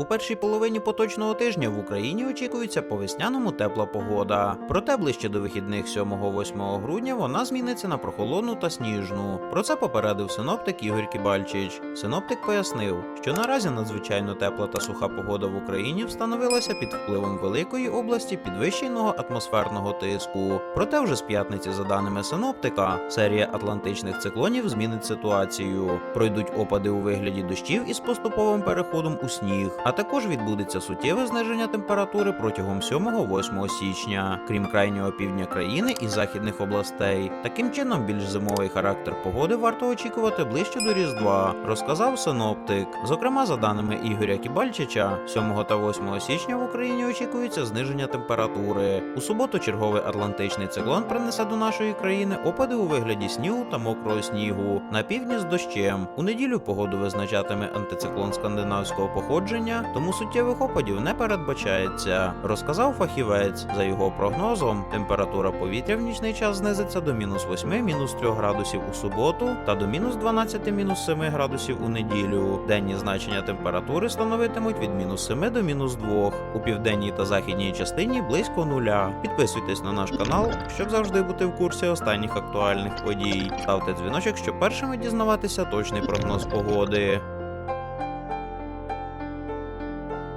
У першій половині поточного тижня в Україні очікується по весняному тепла погода. Проте ближче до вихідних 7-8 грудня вона зміниться на прохолодну та сніжну. Про це попередив синоптик Ігор Кібальчич. Синоптик пояснив, що наразі надзвичайно тепла та суха погода в Україні встановилася під впливом великої області підвищеного атмосферного тиску. Проте вже з п'ятниці, за даними синоптика, серія атлантичних циклонів змінить ситуацію. Пройдуть опади у вигляді дощів із поступовим переходом у сніг, а також відбудеться суттєве зниження температури протягом 7-8 січня, крім крайнього півдня країни і західних областей. Таким чином, більш зимовий характер погоди варто очікувати ближче до Різдва, розказав синоптик. Зокрема, за даними Ігоря Кібальчича, 7 та 8 січня в Україні очікується зниження температури. У суботу черговий атлантичний циклон принесе до нашої країни опади у вигляді снігу та мокрого снігу. На півдні з дощем. У неділю погоду визначатиме антициклон скандинавського походження, тому суттєвих опадів не передбачається, розказав фахівець. За його прогнозом, температура повітря в нічний час знизиться до мінус 8, мінус 3 градусів у суботу та до мінус 12, мінус 7 градусів у неділю. Денні значення температури становитимуть від мінус 7 до мінус 2. У південній та західній частині близько нуля. Підписуйтесь на наш канал, щоб завжди бути в курсі останніх актуальних подій. Ставте дзвіночок, щоб першими дізнаватися точний прогноз погоди.